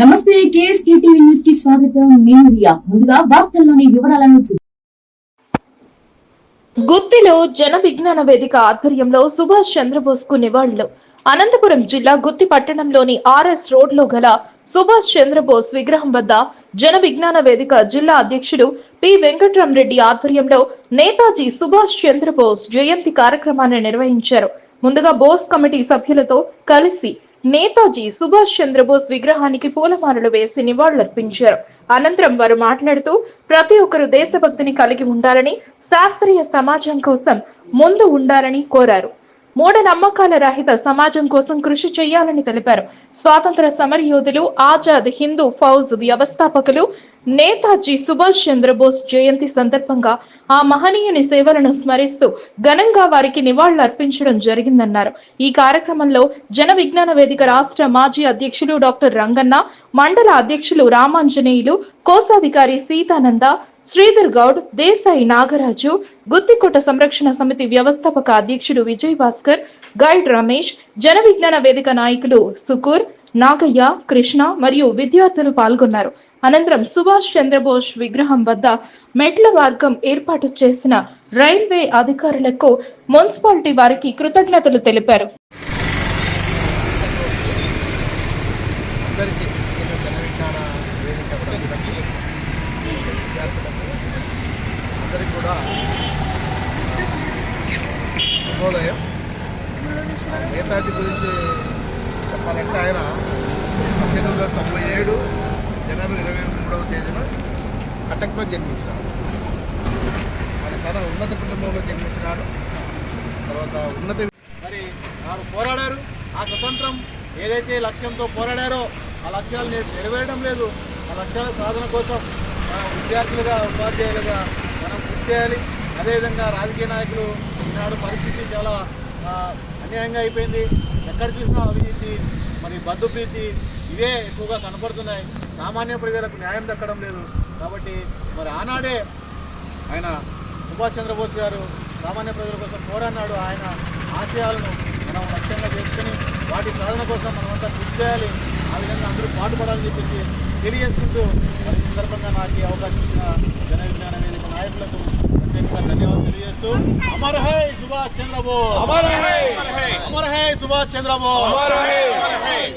నమస్తే KSK TV న్యూస్కి స్వాగతం. నేను రియా. ముందుగా వార్తల్లోని వివరాలను గుత్తిలో జన విజ్ఞాన వేదిక ఆధ్వర్యంలో సుభాష్ చంద్రబోస్కు నివాళులు. అనంతపురం జిల్లా గుత్తి పట్టణంలోని ఆర్ఎస్ రోడ్లో గల సుభాష్ చంద్రబోస్ విగ్రహం వద్ద జన విజ్ఞాన వేదిక జిల్లా అధ్యక్షుడు పి. వెంకట్రామరెడ్డి ఆధ్వర్యంలో నేతాజీ సుభాష్ చంద్రబోస్ జయంతి కార్యక్రమాన్ని నిర్వహించారు. ముందుగా బోస్ కమిటీ సభ్యులతో కలిసి నేతాజీ సుభాష్ చంద్రబోస్ విగ్రహానికి పూలమాలలు వేసి నివాళులర్పించారు. అనంతరం వారు మాట్లాడుతూ ప్రతి ఒక్కరూ దేశభక్తిని కలిగి ఉండాలని శాస్త్రీయ సమాజం కోసం ముందు ఉండాలని కోరారు. మూఢ నమ్మకాల రహిత సమాజం కోసం కృషి చేయాలని తెలిపారు. స్వాతంత్ర సమరయోధులు ఆజాద్ హిందూ ఫౌజ్ వ్యవస్థాపకులు నేతాజీ సుభాష్ చంద్రబోస్ జయంతి సందర్భంగా ఆ మహనీయుని సేవలను స్మరిస్తూ ఘనంగా వారికి నివాళులు అర్పించడం జరిగిందన్నారు. ఈ కార్యక్రమంలో జన విజ్ఞాన వేదిక రాష్ట్ర మాజీ అధ్యక్షులు డాక్టర్ రంగన్న మండల అధ్యక్షులు రామాంజనేయులు కోశాధికారి సీతానంద శ్రీధర్ గౌడ్ దేశాయి నాగరాజు గుత్తికోట సంరక్షణ సమితి వ్యవస్థాపక అధ్యక్షుడు విజయ్ భాస్కర్ గైడ్ రమేష్ జన విజ్ఞాన వేదిక నాయకులు సుకూర్ నాగయ్య కృష్ణ మరియు విద్యార్థులు పాల్గొన్నారు. అనంతరం సుభాష్ చంద్రబోస్ విగ్రహం వద్ద మెట్ల మార్గం ఏర్పాటు చేసిన రైల్వే అధికారులకు మున్సిపాలిటీ వారికి కృతజ్ఞతలు తెలిపారు. కూడా శుభోదయం. నేతాజీ గురించి చెప్పాలంటే ఆయన కటక్లో జన్మించినాడు ఆయన చాలా ఉన్నత కుటుంబంలో జన్మించినాడు తర్వాత ఉన్నత మరి వారు పోరాడారు. ఆ స్వతంత్రం ఏదైతే లక్ష్యంతో పోరాడారో ఆ లక్ష్యాలు నెరవేరడం లేదు. ఆ లక్ష్యాల సాధన కోసం మనం విద్యార్థులుగా ఉపాధ్యాయులుగా మనం కృషి చేయాలి. అదేవిధంగా రాజకీయ నాయకులు ఈనాడు పరిస్థితి చాలా అన్యాయంగా అయిపోయింది. ఎక్కడ చూసినా అవినీతి మరి బంధుప్రీతి ఇవే ఎక్కువగా కనపడుతున్నాయి. సామాన్య ప్రజలకు న్యాయం దక్కడం లేదు. కాబట్టి మరి ఆనాడే ఆయన సుభాష్ చంద్రబోస్ గారు సామాన్య ప్రజల కోసం పోరాడినాడు. ఆయన ఆశయాలను మనం లక్ష్యంగా చేసుకుని వాటి సాధన కోసం మనమంతా కృషి చేయాలి. ఆ విధంగా అందరూ పాటుపడాలని చెప్పేసి తెలియజేసుకుంటూ మరి సందర్భంగా నాకు అవకాశం ఇచ్చిన జన విజ్ఞాన వేదిక నాయకులకు ప్రత్యేకంగా ధన్యవాదాలు తెలియజేస్తూ అమర్ హై సుభాష్ చంద్రబోస్. అమర్ హై. అమర్ హై. సుభాష్ చంద్రబోస్.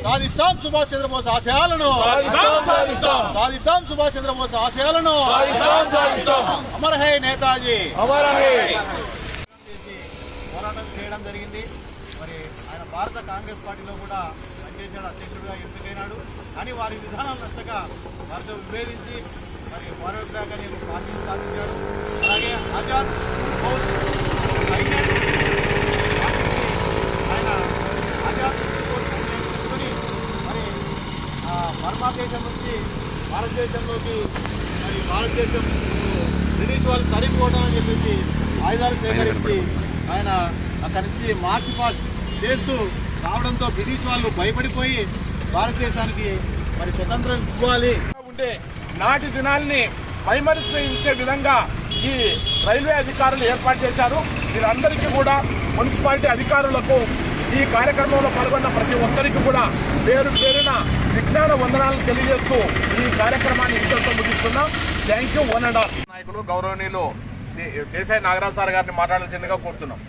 సాధిస్తాం సుభాష్ చంద్రబోస్ ఆశయాలను. సాధిస్తాం సుభాష్ చంద్రబోస్ ఆశయాలను. అమర్ హై నేతాజీ. చేసి పోరాటం చేయడం జరిగింది. మరి ఆయన భారత కాంగ్రెస్ పార్టీలో కూడా పనిచేశాడు అధ్యక్షుడిగా ఎంపికైనాడు. కానీ వారి విధానాలు నచ్చక వారితో విభేదించి మరి ఫార్వర్డ్ నేను పార్టీ స్థాపించాడు అలాగే ఆజాద్ హౌస్ సైన్యం ఆయన ఆజాద్ హౌస్ మరి ఆ, బర్మా దేశం నుంచి భారతదేశంలోకి మరి భారతదేశం బ్రిటిష్ వాళ్ళు తరిగిపోవడం అని చెప్పేసి ఆయుధాలు సేకరించి ఆయన అక్కడి నుంచి మార్చి పాస్ట్ చేస్తూ రావడంతో బ్రిటిష్ వాళ్ళు భయపడిపోయి భారతదేశానికి మరి స్వతంత్రం ఇవ్వాలి. ఉంటే నాటి దినాల్ని మైమరిపించే విధంగా ఈ రైల్వే అధికారులు ఏర్పాటు చేశారు. వీరందరికీ కూడా మున్సిపాలిటీ అధికారులకు ఈ కార్యక్రమంలో పాల్గొన్న ప్రతి ఒక్కరికి కూడా పేరు పేరున విజ్ఞాన వందనాలను తెలియజేస్తూ ఈ కార్యక్రమాన్ని ఇంతటితో ముగిస్తున్నాం. Thank you one and all నాయకులు గౌరవనీయులు దేశాయి నాగరాజ్ సార్ గారిని మాట్లాడాల్సిందిగా కోరుతున్నాం.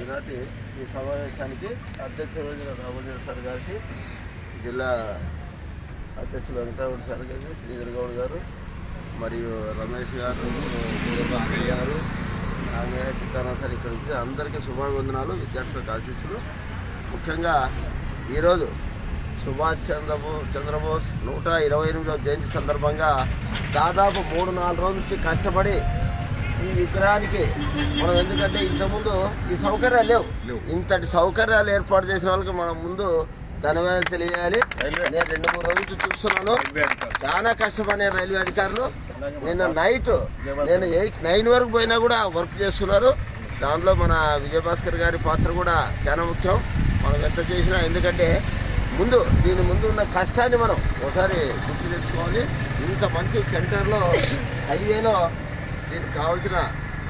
ఈనాటి ఈ సమావేశానికి అధ్యక్షులు రామోజీరావు సార్ గారికి జిల్లా అధ్యక్షులు వెంకటరావు సార్ గారు శ్రీధర్ గౌడ్ గారు మరియు రమేష్ గారు గారు ఆమె సీతారాం సార్ ఇక్కడ నుంచి అందరికీ శుభాభివందనాలు విద్యార్థులకు ఆశీస్సులు. ముఖ్యంగా ఈరోజు సుభాష్ చంద్రబో చంద్రబోస్ నూట ఇరవై ఎనిమిదవ జయంతి సందర్భంగా దాదాపు మూడు నాలుగు రోజుల నుంచి కష్టపడి ఈ విగ్రహానికి మనం ఎందుకంటే ఇంతకుముందు ఈ సౌకర్యాలు లేవు. ఇంతటి సౌకర్యాలు ఏర్పాటు చేసిన వాళ్ళకి మనం ముందు ధన్యవాదాలు తెలియజేయాలి. నేను రెండు మూడు రోజులు చూస్తున్నాను. చాలా కష్టపడిన రైల్వే అధికారులు. నిన్న నైట్ నేను ఎయిట్ నైన్ వరకు పోయినా కూడా వర్క్ చేస్తున్నారు. దాంట్లో మన విజయభాస్కర్ గారి పాత్ర కూడా చాలా ముఖ్యం. మనం ఎంత చేసినా ఎందుకంటే ముందు దీని ముందు ఉన్న కష్టాన్ని మనం ఒకసారి గుర్తు తెచ్చుకోవాలి. ఇంత మంచి సెంటర్లో హైవేలో దీనికి కావాల్సిన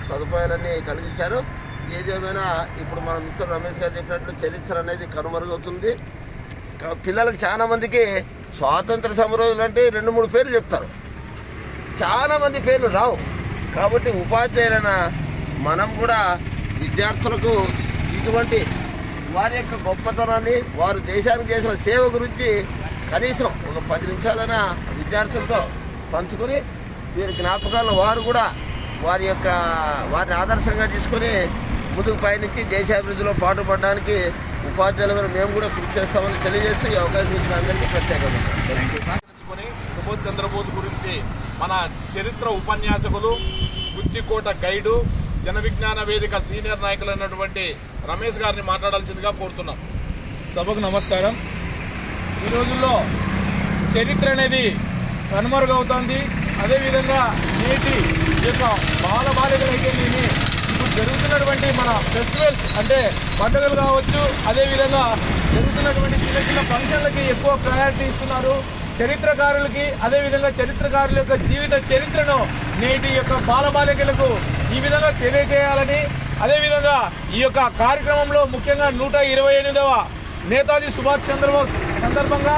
సదుపాయాలన్నీ కలిగించారు. ఏదేమైనా ఇప్పుడు మన మిత్రుడు రమేష్ గారు చెప్పినట్లు చరిత్ర అనేది కనుమరుగవుతుంది. పిల్లలకు చాలా మందికి స్వాతంత్ర సమరోజులు అంటే రెండు మూడు పేర్లు చెప్తారు. చాలా మంది పేర్లు రావు. కాబట్టి ఉపాధ్యాయులైన మనం కూడా విద్యార్థులకు ఇటువంటి వారి యొక్క గొప్పతనాన్ని వారు దేశానికి చేసిన సేవ గురించి కనీసం ఒక పది నిమిషాలైనా విద్యార్థులతో పంచుకొని వీరి జ్ఞాపకాలను వారు కూడా వారి యొక్క వారిని ఆదర్శంగా తీసుకొని ముందుకు పయనించి దేశాభివృద్ధిలో పాటుపడడానికి ఉపాధ్యాయులు మేము కూడా కృషి చేస్తామని తెలియజేస్తూ ఈ అవకాశం ఇచ్చిన అందరికీ ప్రత్యేకంగా సుభాష్ చంద్రబోస్ గురించి మన చరిత్ర ఉపన్యాసకులు గుత్తికోట గైడు జన విజ్ఞాన వేదిక సీనియర్ నాయకులైనటువంటి రమేష్ గారిని మాట్లాడాల్సిందిగా కోరుతున్నాం. సభకు నమస్కారం. ఈ రోజుల్లో చరిత్ర అనేది కనుమరుగవుతోంది. అదేవిధంగా నేటి యొక్క బాల బాలికలైతే నేను ఇప్పుడు జరుగుతున్నటువంటి మన ఫెస్టివల్స్ అంటే పండుగలు కావచ్చు అదేవిధంగా జరుగుతున్నటువంటి చిన్న చిన్న ఫంక్షన్లకి ఎక్కువ ప్రయారిటీ ఇస్తున్నారు. చరిత్రకారులకి అదేవిధంగా చరిత్రకారుల యొక్క జీవిత చరిత్రను నేటి యొక్క బాలబాలికలకు ఈ విధంగా తెలియజేయాలని అదేవిధంగా ఈ యొక్క కార్యక్రమంలో ముఖ్యంగా నూట ఇరవై ఎనిమిదవ నేతాజీ సుభాష్ చంద్రబోస్ సందర్భంగా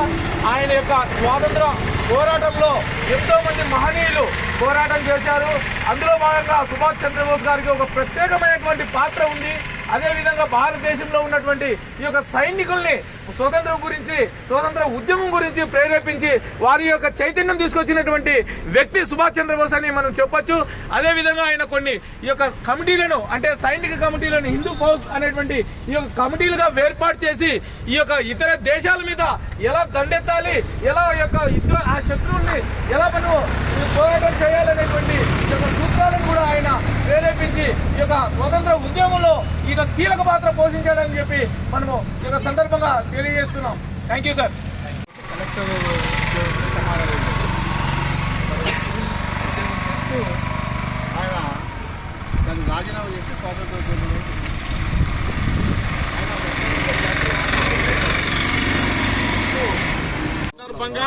ఆయన యొక్క స్వాతంత్ర పోరాటంలో ఎంతో మంది మహనీయులు పోరాటం చేశారు. అందులో భాగంగా సుభాష్ చంద్రబోస్ గారికి ఒక ప్రత్యేకమైనటువంటి పాత్ర ఉంది. అదేవిధంగా భారతదేశంలో ఉన్నటువంటి ఈ యొక్క సైనికుల్ని స్వతంత్రం గురించి స్వతంత్ర ఉద్యమం గురించి ప్రేరేపించి వారి యొక్క చైతన్యం తీసుకొచ్చినటువంటి వ్యక్తి సుభాష్ చంద్రబోస్ అని మనం చెప్పొచ్చు. అదేవిధంగా ఆయన కొన్ని ఈ యొక్క కమిటీలను అంటే సైనిక కమిటీలను హిందూ ఫౌజ్ అనేటువంటి ఈ యొక్క కమిటీలుగా వేర్పాటు చేసి ఈ యొక్క ఇతర దేశాల మీద ఎలా దండెత్తాలి ఎలా ఈ యొక్క యుద్ధ ఆ శత్రువుల్ని ఎలా మనం పోరాటం చేయాలనేటువంటి ఈ యొక్క సూత్రాలను కూడా ఆయన ప్రేరేపించి ఈ యొక్క స్వతంత్ర ఉద్యమంలో ఈ యొక్క కీలక పాత్ర పోషించాడని చెప్పి మనము ఈ యొక్క సందర్భంగా తెలియజేస్తున్నాం. థ్యాంక్ యూ సార్ కలెక్టర్ ఆయన దాన్ని రాజీనామా చేసి స్వాతంత్ర సందర్భంగా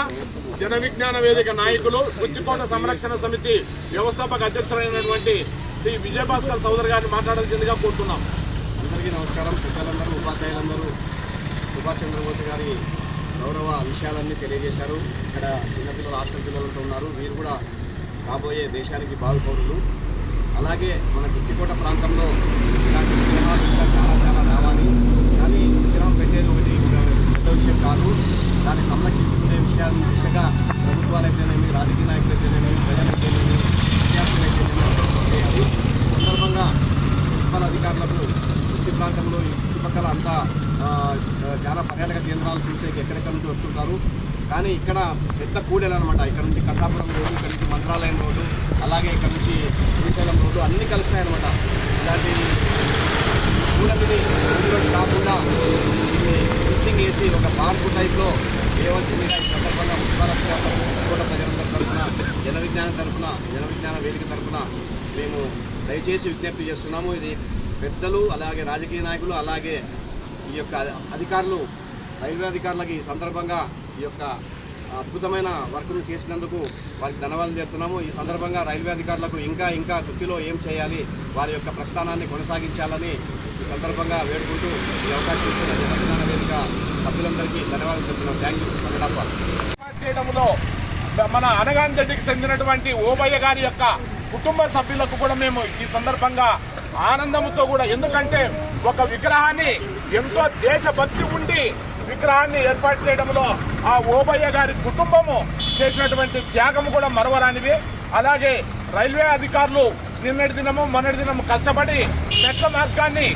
జన విజ్ఞాన వేదిక నాయకులు గుచ్చికోట సంరక్షణ సమితి వ్యవస్థాపక అధ్యక్షులైనటువంటి శ్రీ విజయభాస్కర్ చౌదరి గారిని మాట్లాడాల్సిందిగా కోరుతున్నాం. అందరికీ నమస్కారం. పెద్దలందరూ ఉపాధ్యాయులందరూ సుభాష్ చంద్రబోస్ గారి గౌరవ విషయాలన్నీ తెలియజేశారు. ఇక్కడ చిన్నపిల్లలు హాస్టల్ పిల్లలతో ఉన్నారు. వీరు కూడా రాబోయే దేశానికి బాగుపౌరులు అలాగే మన గుట్టికోట ప్రాంతంలో ఇలాంటి విగ్రహాలు ఇంకా చాలా చాలా రావాలి కానీ విగ్రహం పెట్టేది ఒకటి పెద్ద విషయం కాదు దాన్ని సంరక్షించుకునే విషయాలు దిశగా ప్రభుత్వాలైతేనేమి రాజకీయ నాయకులైతేనేమి ప్రజలైతేనేమి విద్యార్థులైతేనేమి చేయాలి ఈ సందర్భంగా మున్సిపల్ అధికారులకు వృత్తి ప్రాంతంలో ఈ చుట్టుపక్కల అంతా ఆ, చాలా పర్యాటక కేంద్రాలు చూసేకి ఎక్కడెక్కడ నుంచి వస్తుంటారు. కానీ ఇక్కడ పెద్ద కూడెలు అనమాట ఇక్కడ నుంచి కసాపురం రోడ్డు ఇక్కడ నుంచి మంత్రాలయం రోడ్డు అలాగే ఇక్కడ నుంచి శ్రీశైలం రోడ్డు అన్నీ కలిసాయి అనమాట ఇలాంటి కూడలిని రోడ్డు కాకుండా ఫిక్సింగ్ వేసి ఒక పార్కు టైప్లో వేయవలసింది సందర్భంగా ముఖ్యమంత్రి అధికారులు కోట ప్రజలందరి తరఫున జన విజ్ఞానం తరఫున జన విజ్ఞాన వేదిక తరఫున మేము దయచేసి విజ్ఞప్తి చేస్తున్నాము. ఇది పెద్దలు అలాగే రాజకీయ నాయకులు అలాగే ఈ యొక్క అధికారులు రైల్వే అధికారులకు ఈ సందర్భంగా ఈ యొక్క అద్భుతమైన వర్క్ను చేసినందుకు వారికి ధన్యవాదాలు చెప్తున్నాము. ఈ సందర్భంగా రైల్వే అధికారులకు ఇంకా ఇంకా చుట్టిలో ఏం చేయాలి వారి యొక్క ప్రస్థానాన్ని కొనసాగించాలని ఈ సందర్భంగా వేడుకుంటూ ఈ అవకాశం ఇచ్చిన వేదిక సభ్యులందరికీ ధన్యవాదాలు చెప్తున్నాం. థ్యాంక్ యూ చేయడంలో మన అనగాంతటికి చెందినటువంటి ఓబయ్య గారి యొక్క కుటుంబ సభ్యులకు కూడా మేము ఈ సందర్భంగా ఆనందంతో కూడా ఎందుకంటే ఒక విగ్రహాన్ని ఎంతో దేశభక్తి ఉండి విగ్రహాన్ని ఏర్పాటు చేయడంలో ఆ ఓబయ్య గారి కుటుంబము చేసినటువంటి త్యాగము కూడా మరవరానివి అలాగే రైల్వే అధికారులు నిన్నటి దినము మొన్నటి దినము కష్టపడి మెట్ల మార్గాన్ని